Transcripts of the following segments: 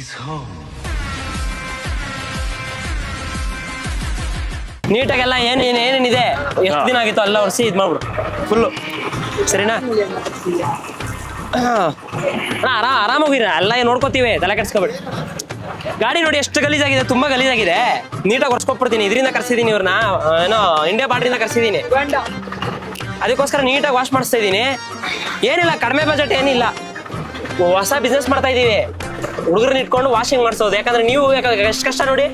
Daddy's home ನೀಟಾಗೆಲ್ಲ ಏನ್ ಏನು ಏನೇನಿದೆ? ಎಷ್ಟು ದಿನ ಆಗಿತ್ತು? ಅಲ್ಲ ಒರೆಸಿ ಇದು ಮಾಡ್ಬಿಡು. ಫುಲ್ಲು ಸರಿನಾ? ಆರಾಮ್ ಆರಾಮಾಗಿರ ಎಲ್ಲ ಏನ್ ನೋಡ್ಕೋತೀವಿ? ತಲೆ ಕೆಡ್ಸ್ಕೊಬೇಡಿ. ಗಾಡಿ ನೋಡಿ ಎಷ್ಟು ಗಲೀಜಾಗಿದೆ. ತುಂಬಾ ಗಲೀಜಾಗಿದೆ. ನೀಟಾಗಿ ಒರೆಸ್ಕೊಟ್ಬಿಡ್ತೀನಿ. ಇದರಿಂದ ಕರ್ಸಿದೀನಿ ಇವ್ರನ್ನ ಏನೋ ಇಂಡಿಯಾ ಬಾರ್ಡ್ರಿಂದ ಕರ್ಸಿದೀನಿ. ಅದಕ್ಕೋಸ್ಕರ ನೀಟಾಗಿ ವಾಶ್ ಮಾಡಿಸ್ತಾ ಇದ್ದೀನಿ ಏನಿಲ್ಲ ಕಡಿಮೆ ಬಜೆಟ್ ಏನಿಲ್ಲ. ಹೊಸ ಬಿಸ್ನೆಸ್ ಮಾಡ್ತಾ ಇದ್ದೀವಿ ಹುಡುಗರನ್ನ ಇಟ್ಕೊಂಡು ವಾಷಿಂಗ್ ಮಾಡಿಸೋದು. ಯಾಕಂದ್ರೆ ನೀವು ಎಷ್ಟು ಕಷ್ಟ ನೋಡಿ,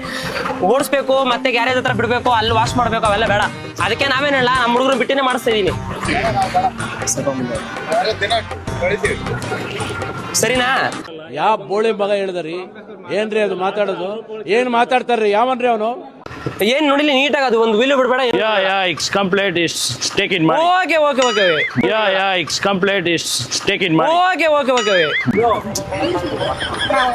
ಓಡಿಸ್ಬೇಕು, ಮತ್ತೆ ಗ್ಯಾರೇಜ್ ಹತ್ರ ಬಿಡಬೇಕು, ಅಲ್ಲಿ ವಾಶ್ ಮಾಡಬೇಕು, ಅವೆಲ್ಲ ಬೇಡ. ಅದಕ್ಕೆ ನಾವೇನಿಲ್ಲ ನಮ್ಮ ಹುಡುಗರು ಬಿಟ್ಟಿನೇ ಮಾಡಿಸ್ತಾ ಇದೀನಿ ಸರಿನಾ? ಯಾವ ಬೋಳಿ ಮಗ ಹೇಳಿದ್ರಿ? ಏನ್ರಿ ಅದು ಮಾತಾಡೋದು? ಏನ್ ಮಾತಾಡ್ತಾರ್ರಿ? ಯಾವನ್ರಿ ಅವನು? ಏನು ನೋಡಿಲಿ ನೀಟ್ ಆಗದು ಒಂದು ವಿಲ್ ಬಿಡಬೇಡ yeah yeah it's complete it's stake in ಮಾಡಿ okay okay okay yeah yeah it's complete it's stake in ಮಾಡಿ ಓಕೆ ಓಕೆ ಓಕೆ ಓಕೆ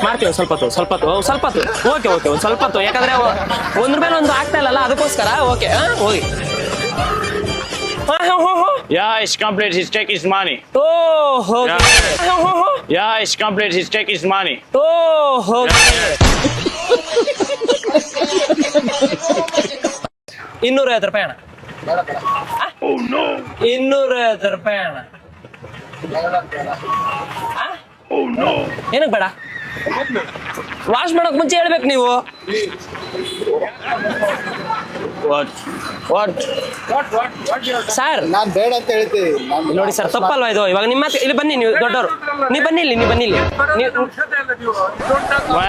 ಮಾರ್ತೀವಿ ಸ್ವಲ್ಪ ತೋ ಸ್ವಲ್ಪ ತೋ ಸ್ವಲ್ಪ ತೋ ಓಕೆ ಓಕೆ ಒಂದು ಸ್ವಲ್ಪ ತೋ ಯಾಕಂದ್ರೆ ಒಂದ್ರ ಮೇಲೆ ಒಂದು ಆಗ್ತಾ ಇಲ್ಲಲ್ಲ ಅದಕ್ಕೋಸ್ಕರ? ಓಕೆ ಹೋಗಿ. Yeah it's complete is take is money oh ಹೋಗಿ yeah it's complete is take is money oh ಹೋಗಿ ಇನ್ನೂರ ಐವತ್ತು ರೂಪಾಯಿ ಅಣ್ಣ. ಇನ್ನೂರೈವತ್ತು ರೂಪಾಯಿ ಅಣ್ಣ. ಆ? ಏನಕ್ಕೆ ಬೇಡ? ವಾಶ್ ಮಾಡಕ್ ಮುಂಚೆ ಹೇಳ್ಬೇಕು ನೀವು? ಸರ್ ನಾನ್ ಬೇಡ ಅಂತ ಹೇಳ್ತೀವಿ ನೋಡಿ ಸರ್ ತಪ್ಪಲ್ವಾ ಇದು? ಇವಾಗ ನಿಮ್ಮ ಇಲ್ಲಿ ಬನ್ನಿ ನೀವು ದೊಡ್ಡವರು. ನೀವು ಬನ್ನಿ ಇಲ್ಲಿ ನೀವು ಬನ್ನಿ ಇಲ್ಲಿ.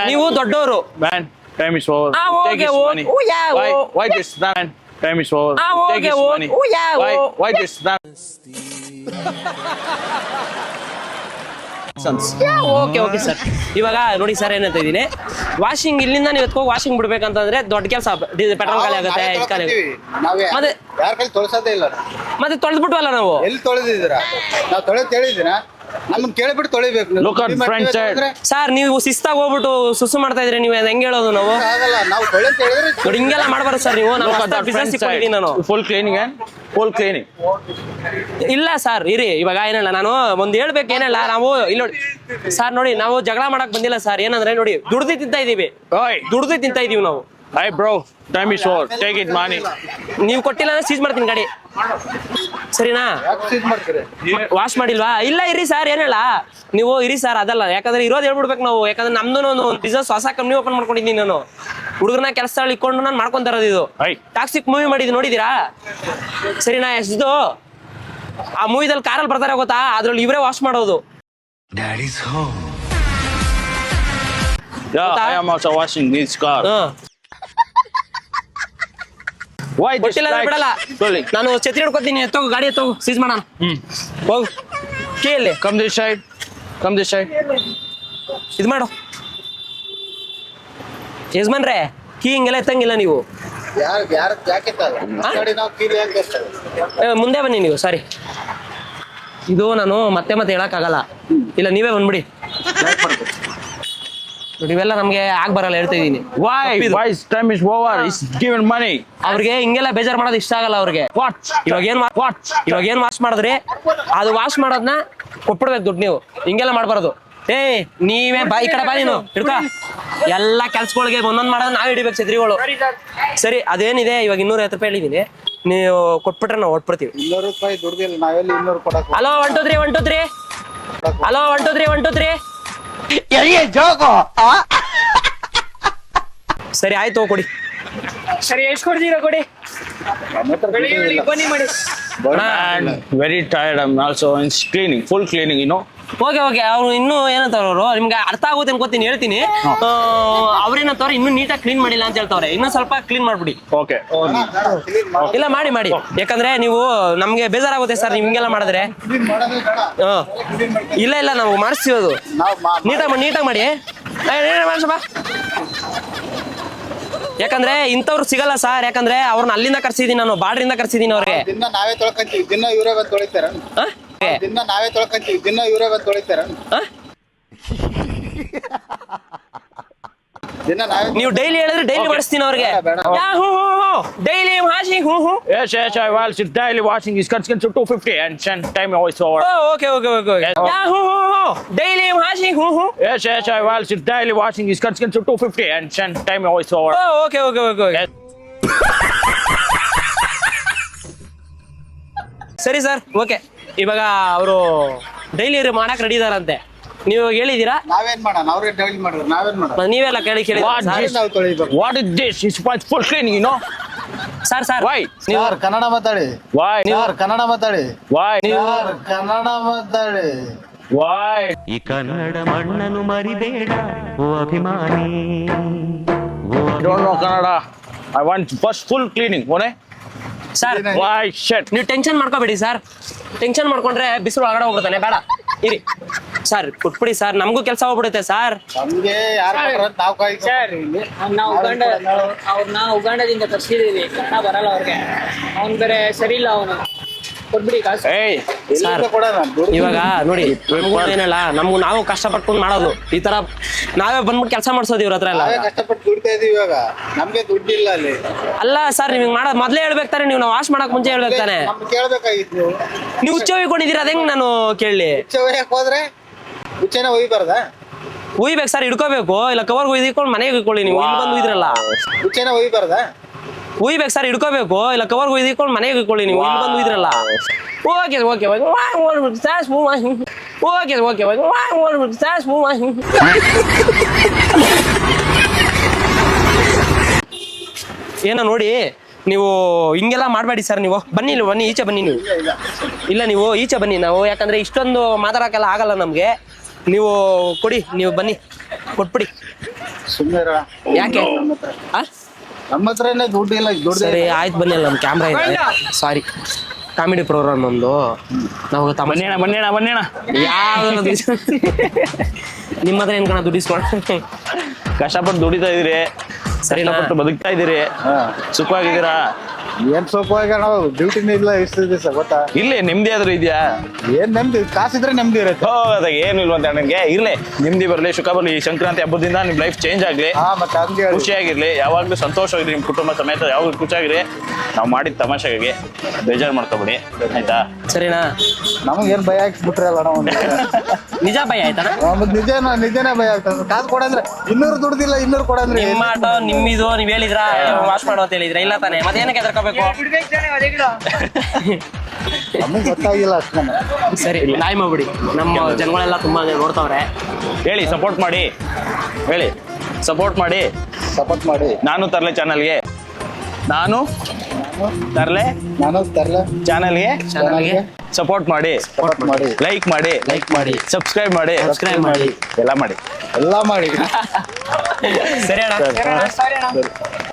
ನೀವು- ದೊಡ್ಡವರು. Time is over. Ah, take his oh, money. oh, yeah, Why? oh. Why this man? Time is over. Ah, take his money. oh, yeah, Why? Why this man? Okay okay sir ಇವಾಗ ನೋಡಿ sir ಏನಂತ ಇದ್ದೀನಿ washing ಇಲ್ಲಿಂದ ನೀವು ಎತ್ಕೋಗಿ washing ಬಿಡ್ಬೇಕಂತಂದ್ರೆ ದೊಡ್ಡ ಕೆಲಸ petrol ಖಾಲಿ ಆಗುತ್ತೆ ನಾವೇ ಇದು ಖಾಲಿ ತೊಳ್ಕೊತೀವಿ. ನಾವೇ ಮತ್ತೆ? ಯಾರ ಕೈ ತೊಳ್ಸೋದೇ ಇಲ್ಲ ಮತ್ತೆ ತೊಳೆದ್ಬಿಟ್ವಲ್ಲ ನಾವು ಎಲ್ಲಿ ತೊಳೆದಿದ್ದೀರಾ ನಾವು ತೊಳೆದ್ ಹೇಳಿದ್ದೀರಾ ನಮ್ಮನ್ನ ಕೇಳಿಬಿಟ್ಟು ತೊಳಿಬೇಕು. ನೀವು. ನಿಮ್ಮ. ತೊಳೆದ್ರೆ ಸರ್ ನೀವು ಶಿಸ್ತಾಗಿ ಹೋಗ್ಬಿಟ್ಟು ಸುಸು ಮಾಡ್ತಾ ಇದ್ರಿ ನೀವು ಹೆಂಗ್ ಹೇಳೋದು ನಾವು? ಆಗಲ್ಲ. ನಾವು ತೊಳೆ ಅಂತ ಹೇಳಿದ್ರೆ ನೋಡಿ ಹಿಂಗೆಲ್ಲ ಮಾಡಬಾರ್ದು ಸರ್ ನೀವು. ನಾನು that ಬಿಸ್ನೆಸ್ ಇಟ್ಕೊಂಡಿದ್ದೀನಿ ನಾನು. ಫುಲ್ ಕ್ಲೀನಿಂಗ್ ಫುಲ್ ಕ್ಲೀನಿಂಗ್ ಇಲ್ಲ ಸರ್ ಇರಿ. ಇವಾಗ ಏನಲ್ಲ ನಾನು ಒಂದ್ ಹೇಳ್ಬೇಕು ಏನಲ್ಲ ನಾವು ಇಲ್ಲಿ ನೋಡಿ ಸರ್ ನೋಡಿ ನಾವು ಜಗಳ ಮಾಡಕ್ ಬಂದಿಲ್ಲ ಸರ್ ಏನಂದ್ರೆ ನೋಡಿ ದುಡ್ದು ತಿಂತಾ ಇದೀವಿ. ಓಯ್. ದುಡ್ದು ತಿಂತಾ ಇದೀವಿ ನಾವು. Hey bro time is over take it money ನೀವು ಕೊಟ್ಟಿಲ್ಲ ಅಂದ್ರೆ ಸೀಸ್ ಮಾಡ್ತೀನಿ ಗಾಡಿ. ಸರಿನಾ? ಯಾಕೆ ಸೀಸ್ ಮಾಡ್ತೀರಿ? ವಾಶ್ ಮಾಡಿಲ್ವಾ? ಇಲ್ಲ ಇರಿ ಸರ್ ಏನಲ್ಲ ನೀವು ಇರಿ ಸರ್ ಅದಲ್ಲ. ಯಾಕಂದ್ರೆ ಇರೋದು ಹೇಳ್ಬಿಡ್ಬೇಕು ನಾವು. ಯಾಕಂದ್ರೆ ನಮ್ದು ಒಂದು ಬಿಸ್ನೆಸ್ ಹೊಸ ಕಂಪ್ನಿ ಓಪನ್ ಮಾಡ್ಕೊಂಡಿದ್ದೀನಿ ನಾನು. ಹುಡುಗರನ್ನ ಕೆಲಸ ಇಕ್ಕೊಂಡು ನಾನು ಮಾಡ್ಕೊಂತ ಇರೋದು ಇದು. ಟಾಕ್ಸಿಕ್ ಮೂವಿ ಮಾಡಿದ್ದು ನೋಡಿದೀರಾ ಸರಿನಾ ಎಷ್ಟು ಆ ಮೂವಿದಲ್ಲಿ ಕಾರಲ್ಲಿ ಬರ್ತಾರೆ ಗೊತ್ತಾ? ಅದ್ರಲ್ಲಿ ಇವರೇ ವಾಶ್ ಮಾಡೋದು. Daddy's home. Yeah, What I am also washing this car. Hmm Why this ಕೊಟ್ಟಿಲ್ಲ ಅಂದ್ರೆ light? ಬಿಡಲ್ಲ. Sorry. ನಾನು ಛತ್ರಿ ಹಿಡ್ಕೊತೀನಿ. ಗಾಡಿ ತಗೋ ಸೀಸ್ ಮಾಡೋಣ. ಹ್ಮ್. ಹೋಗು. ಕೇಳಿ Come this side. Come this side. ಇದು ಮಾಡು. ಯಜಮಾನ್ರೆ ಕೀ ಹಿಂಗೆಲ್ಲ ಎತ್ತಂಗಿಲ್ಲ ನೀವು. ಯಾರು ಯಾರು ಕೀಲಿ? ಏ, ಮುಂದೆ ಬನ್ನಿ ನೀವು ಸಾರಿ ಇದು ನಾನು ಮತ್ತೆ ಮತ್ತೆ ಹೇಳಕ್ಕಾಗಲ್ಲ. ಇಲ್ಲ ನೀವೇ ಬಂದ್ಬಿಡಿ. ನೋಡಿ ಇವೆಲ್ಲ ನಮ್ಗೆ ಆಗ್ ಬರಲ್ಲ ಹೇಳ್ತಾ ಇದೀನಿ Why? Why? His time is over. He's given money. ಅವ್ರಿಗೆ ಹಿಂಗೆಲ್ಲ ಬೇಜಾರ್ ಮಾಡೋದು ಇಷ್ಟ ಆಗಲ್ಲ ಅವ್ರಿಗೆ. What? ಇವಾಗ ಏನ್ ವಾಟ್ ಇವಾಗ ಏನ್ ವಾಶ್ ಮಾಡಿದ್ರಿ? ಅದು ವಾಶ್ ಮಾಡೋದನ್ನ ಕೊಟ್ಬಿಡ್ಬೇಕು ದುಡ್ಡು ನೀವು. ಹಿಂಗೆಲ್ಲ ಮಾಡಬಾರ್ದು. ಏ ನೀವೇ ಬಾ ಈ ಕಡೆ ಬಾ ನೀನು. ಹಿಡ್ಕ. ಎಲ್ಲ ಕೆಲ್ಸಗಳಿಗೆ ಒಂದೊಂದ್ ಮಾಡೋದು ನಾವ್ ಹಿಡಿಬೇಕು ಛತ್ರಿಗಳು. ಸರಿ ಅದೇನಿದೆ? ಇವಾಗ ಇನ್ನೂರ ಐವತ್ತು ರೂಪಾಯಿ ಹೇಳಿದೀನಿ. ನೀವು ಕೊಟ್ಬಿಟ್ರೆ ನಾವು ಹೊಟ್ಬಿಡ್ತೀವಿ ಇನ್ನೂರು ರೂಪಾಯಿ ದುಡ್ದಿಲ್ಲ ನಾವೆಲ್ಲಿ ಇನ್ನೂರು ಕೊಡಕ್ hello one two three one two three hello one two three one two three ಸರಿ ಆಯ್ತು ಕೊಡಿ. ಸರಿ ಎಷ್ಟು ಕೊಡ್ತೀರಾ ಕೊಡಿ? ಬನ್ನಿ ಮಾಡಿ. Very tired am also in cleaning full cleaning ಇನ್ನು ಓಕೆ ಓಕೆ ಅವ್ರು ಇನ್ನೂ ಏನಂತಾರ ಅವರು? ನಿಮ್ಗೆ ಅರ್ಥ ಆಗುತ್ತೆ ಅನ್ಕೋತೀನಿ ಹೇಳ್ತೀನಿ. ಅವ್ರೇನಂತವ್ರೆ ಇನ್ನೂ ನೀಟಾಗಿ ಕ್ಲೀನ್ ಮಾಡಿಲ್ಲ ಅಂತ ಹೇಳ್ತಾವ್ರೆ. ಇನ್ನೂ ಸ್ವಲ್ಪ ಕ್ಲೀನ್ ಮಾಡ್ಬಿಡಿ. ಓಕೆ. ಇಲ್ಲ ಮಾಡಿ ಮಾಡಿ. ಯಾಕಂದ್ರೆ ನೀವು ನಮ್ಗೆ ಬೇಜಾರಾಗುತ್ತೆ ಸರ್ ನೀವು ಹಿಂಗೆಲ್ಲ ಮಾಡಿದ್ರೆ. ಕ್ಲೀನ್ ಮಾಡೋದೇ ಬೇಡ ಹಾ. ಇಲ್ಲ ಇಲ್ಲ ನಾವು ಮಾಡಿಸ್ತೀವಿ ಅದು. ನೀಟಾಗಿ ಮಾಡಿ ನೀಟಾಗಿ ಮಾಡಿ. ಏ, ಯಾಕಂದ್ರೆ ಇಂಥವ್ರು ಸಿಗಲ್ಲ ಸರ್ ಯಾಕಂದ್ರೆ ಅವ್ರನ್ನ ಅಲ್ಲಿಂದ ಕರ್ಸಿದೀನಿ ನಾನು ಬಾಡ್ರಿಂದ ಕರ್ಸಿದೀನಿ ಅವ್ರಿಗೆ. ದಿನ ನಾವೇ ತೊಳ್ಕೊಂತೀವಿ ದಿನ ಇವರೇ ಬಂದು ತೊಳಿತಾರ? ದಿನ ನಾವೇ ತೊಳ್ಕಂತೀವಿ ದಿನ ಇವರೇ ಬಂದು ನೀವು ಡೈಲಿ ಹೇಳಿದ್ರೆ ಡೈಲಿ ಬಡಿಸ್ತೀನಿ ಅವ್ರಿಗೆ. ಡೈಲಿ ವಾಷಿಂಗ್ ಹ್ಞೂ ಹ್ಞೂ yes yes I will it daily washing is ಕನ್ಸ್ಕನ್ ಸು ಟು ಫಿಫ್ಟಿ ಅಂಡ್ ಸೆನ್ time ಓಯ್ಸ್ over okay okay okay okay daily washing ಹ್ಞೂ ಹ್ಞೂ yes yes chai will it daily washing is ಕನ್ಸ್ಕನ್ ಸು two fifty and ಸೆನ್ time ಓಯ್ಸ್ over okay okay okay okay ಸರಿ sir okay ಇವಾಗ ಅವರು daily ಮಾಡಕ್ ready ಇದಾರಂತೆ. ನೀವು ಹೇಳಿದೀರಾ ನಾವೇನ್ ಮಾಡೋಣ? ಅವ್ರೇ ಡೈಲಿ ಮಾಡಿದ್ರು. ನಾವೇನ್ ಮಾಡೋಣ? ನೀವೆಲ್ಲ ಕೇಳಿ ಕೇಳಿ? ನಾವು ತೊಳಿಬೇಕು. What is this? No much full cleaning, you know? Sir sir why ನೀವು ಸರ್ ಕನ್ನಡ ಮಾತಾಡಿ. ವೈ ಸರ್ ಕನ್ನಡ ಮಾತಾಡಿ. ವೈ ಸರ್ ಕನ್ನಡ ಮಾತಾಡಿ. ವೈ ಈ ಕನ್ನಡ ಮಣ್ಣನ್ನು ಮರಿಬೇಡ ಓ ಅಭಿಮಾನಿ. Don't know Kannada. I want first full cleaning one sir why shirt ನೀವು ಟೆನ್ಷನ್ ಮಾಡ್ಕೋಬೇಡಿ ಸರ್ ಟೆನ್ಷನ್ ಮಾಡ್ಕೊಂಡ್ರೆ ಬಿಸಿಲು ಒಳಗಡೆ ಹೋಗ್ಬಿಡ್ತಾನೆ ಬೇಡ. ಇರಿ. ಸರ್ ಕೊಟ್ಬಿಡಿ ಸರ್ ನಮಗೂ ಕೆಲಸ ಹೋಗ್ಬಿಡುತ್ತೆ ಸರ್ ನಮ್ಗೆ ಯಾರು ನಾವು ನಾವು ಉಗಾಂಡ ಅವ್ರನ್ನ ಉಗಾಂಡದಿಂದ ತರಿಸಿದೀವಿ ಕನ್ನಡ ಬರಲ್ಲ ಅವ್ರಿಗೆ. ಅವ್ನ್ ಬೇರೆ ಸರಿ ಇಲ್ಲ ಅವನು. ಕೊಟ್ಬಿಡಿ ಕಾಸು. Hey, ಸರ್ ಇವಾಗ ನೋಡಿ ಏನಲ್ಲ ನಮಗೂ ನಾವು ಕಷ್ಟಪಟ್ಕೊಂಡು ಮಾಡೋದು. ಈ ತರ ನಾವೇ ಬಂದ್ಬಿಟ್ಟು ಕೆಲಸ ಮಾಡ್ಸೋದು ಇವ್ರ ಹತ್ರ ಎಲ್ಲ. ಕಷ್ಟಪಟ್ಟು ದುಡ್ತಾ ಇದೀವಿ ಇವಾಗ. ನಮ್ಗೆ ದುಡ್ಡಿಲ್ಲ ಅಲ್ಲಿ. ಅಲ್ಲ ಸರ್ ನಿಮ್ಗೆ ಮಾಡೋದು ಮೊದಲೇ ಹೇಳ್ಬೇಕಾರೆ ನೀವು ನಾವು ವಾಶ್ ಮಾಡಕ್ ಮುಂಚೆ ಹೇಳ್ಬೇಕಾನೆ ನಮ್ಗೆ ಕೇಳ್ಬೇಕಾಗಿತ್ತು ನೀವು. ನೀವು ಹುಚ್ಚ ಹೋಯ್ಕೊಂಡಿದ್ದೀರ ಅದ ಹೆಂಗ್ ನಾನು ಕೇಳಿ ಹುಚ್ಚ ಒಯ್ಯಕ್ ಹೋದ್ರೆ ಹುಚ್ಚೆನ ಒಯ್ಬಾರ್ದ? ಉಯ್ಬೇಕು ಸರ್ ಹಿಡ್ಕೋಬೇಕು. ಇಲ್ಲ ಕವರ್ ಉಯ್ದಿಕೊಂಡು ಮನೆಗೆ ಇಟ್ಕೊಳ್ಳಿ ನೀವು ಇಲ್ಲಿ ಬಂದು ಉಯ್ದ್ರಲ್ಲ ಹುಚ್ಚೆನ ಒಯ್ಬಾರ್ದ? ಉಯ್ಬೇಕು ಸರ್ ಹಿಡ್ಕೋಬೇಕು. ಇಲ್ಲ ಕವರ್ ಉಯ್ದಿಕೊಂಡು ಮನೆಗೆ ಇಟ್ಕೊಳ್ಳಿ ನೀವು. ಇಲ್ಲಿ ಬಂದು ಇದ್ರಲ್ಲ ಓಕೆ ಓಕೆ ಓಕೆ. ಓಕೆ ಏನೋ ನೋಡಿ ನೀವು ಹಿಂಗೆಲ್ಲ ಮಾಡಬೇಡಿ ಸರ್ ನೀವು. ಬನ್ನಿ ಇಲ್ಲ ಬನ್ನಿ ಈಚೆ ಬನ್ನಿ ನೀವು. ಇಲ್ಲ ನೀವು ಈಚೆ ಬನ್ನಿ ನಾವು. ಯಾಕಂದ್ರೆ ಇಷ್ಟೊಂದು ಮಾತಾಡಕ್ಕೆಲ್ಲ ಆಗಲ್ಲ ನಮಗೆ. ನೀವು ಕೊಡಿ ನೀವು ಬನ್ನಿ. ಕೊಟ್ಬಿಡಿ. ಯಾಕೆ? ಆ? ನಮ್ಮ ಹತ್ರನೇ ದುಡ್ಡು ಇಲ್ಲ ದುಡ್ಡು ಸರಿ ಆಯ್ತು ಬನ್ನಿ ಅಲ್ಲ ನಮ್ಮ ಕ್ಯಾಮ್ರಾ ಇದೆ. ಸಾರಿ ಕಾಮಿಡಿ ಪ್ರೋಗ್ರಾಮ್ ನಮ್ದು. ನಾವು ತಮ್ಮ ಬನ್ನೇಣ ಬನ್ನೇಣ ಬನ್ನೇಣ ಯಾವ ನಿಮ್ಮ ಹತ್ರ ಏನ್ ಕಣ ದುಡ್ಡಿಸ್ಕೊಂಡು ಕಷ್ಟಪಟ್ಟು ದುಡಿತಾ ಇದೀರಿ ಸರಿ ನಾವು ಬದುಕ್ತಾ ಇದ್ದೀರಿ. ಸುಖವಾಗಿದ್ದೀರಾ? ಏನ್ ಸೊಪ್ಪಾಗ ಡ್ಯೂಟಿ ಡ್ಯೂಟಿನೇ ಇಲ್ಲ ಇಷ್ಟು ದಿವಸ ಗೊತ್ತಾ? ಇಲ್ಲಿ ನೆಮ್ಮದಿ ಆದ್ರೂ ಇದೆಯಾ? ಏನ್ ನೆಮ್ಮದಿ ಕಾಸಿದ್ರೆ ನೆಮ್ಮದಿ ಇರುತ್ತೆ. ಹೋ ಅದಾಗ ಏನು ಇಲ್ವಂತ ನನಗೆ? ಇರ್ಲಿ ನೆಮ್ಮದಿ ಬರ್ಲಿ ಸುಖ ಬರ್ಲಿ. ಈ ಸಂಕ್ರಾಂತಿ ಹಬ್ಬದಿಂದ ನಿಮ್ ಲೈಫ್ ಚೇಂಜ್ ಆಗ್ಲಿ. ಹಾ ಮತ್ತೆ ಹಂಗೆ ಹೇಳಿ. ಖುಷಿಯಾಗಿರ್ಲಿ. ಯಾವಾಗ್ಲೂ ಸಂತೋಷವಾಗಿರ್ಲಿ ನಿಮ್ ಕುಟುಂಬ ಸಮೇತ. ಯಾವಾಗ್ಲೂ ಖುಷಿಯಾಗಿರಿ. ನಾವು ಮಾಡಿದ ತಮಾಷೆಗೆ ಬೇಜಾರು ಮಾಡ್ಕೊಬೇಡಿ. ಆಯ್ತಾ? ಸರಿನಾ? ನಮಗ್ ಏನ್ ಭಯ ಹಾಕ್ಸ್ಬಿಟ್ರಲ್ಲ ನಾವು? ನಿಜ ಭಯ ಆಯ್ತಾ ಮತ್ತೆ ನಿಜನ ನಿಜನೇ ಭಯ ಆಗ್ತದೆ ಕಾಸು ಕೊಡಂದ್ರೆ ಇನ್ನೂರು ದುಡ್ದಿಲ್ಲ ಇನ್ನೂರು ಕೊಡಂದ್ರೆ ನಿಮ್ಮ ಆಟೋ ನಿಮ್ಮಿದು ನೀವ್ ಹೇಳಿದ್ರ? ವಾಶ್ ಮಾಡೋ ಅಂತ ಹೇಳಿದ್ರ? ಇಲ್ಲ ತಾನೆ. ಮತ್ತೆ ಏನಕ್ಕೆ ಹೆದರ್ಕೋಬೇಕು? ನಮಗ್ ಗೊತ್ತಾಗಿಲ್ಲ ಅಷ್ಟೇ ಸರಿ ನಾಯಿ ಮಾಡ್ಬಿಡಿ ನಮ್ಮ ಜನಗಳೆಲ್ಲ ತುಂಬಾ ನೋಡ್ತಾವ್ರೆ. ಹೇಳಿ ಸಪೋರ್ಟ್ ಮಾಡಿ. ಹೇಳಿ ಸಪೋರ್ಟ್ ಮಾಡಿ. ಸಪೋರ್ಟ್ ಮಾಡಿ. ನಾನು ತರಲೆ ಚಾನಲ್ಗೆ ನಾನು ತರಲೆ? ನಾನು ತರ್ಲೆ. ಚಾನಲ್ಗೆ ಚಾನಲ್ಗೆ ಸಪೋರ್ಟ್ ಮಾಡಿ. ಸಪೋರ್ಟ್ ಮಾಡಿ. ಲೈಕ್ ಮಾಡಿ. ಲೈಕ್ ಮಾಡಿ. ಸಬ್ಸ್ಕ್ರೈಬ್ ಮಾಡಿ. ಸಬ್ಸ್ಕ್ರೈಬ್ ಮಾಡಿ. ಎಲ್ಲ ಮಾಡಿ. ಎಲ್ಲ ಮಾಡಿ. ಸರಿ ಅಣ್ಣ. ಸರಿ.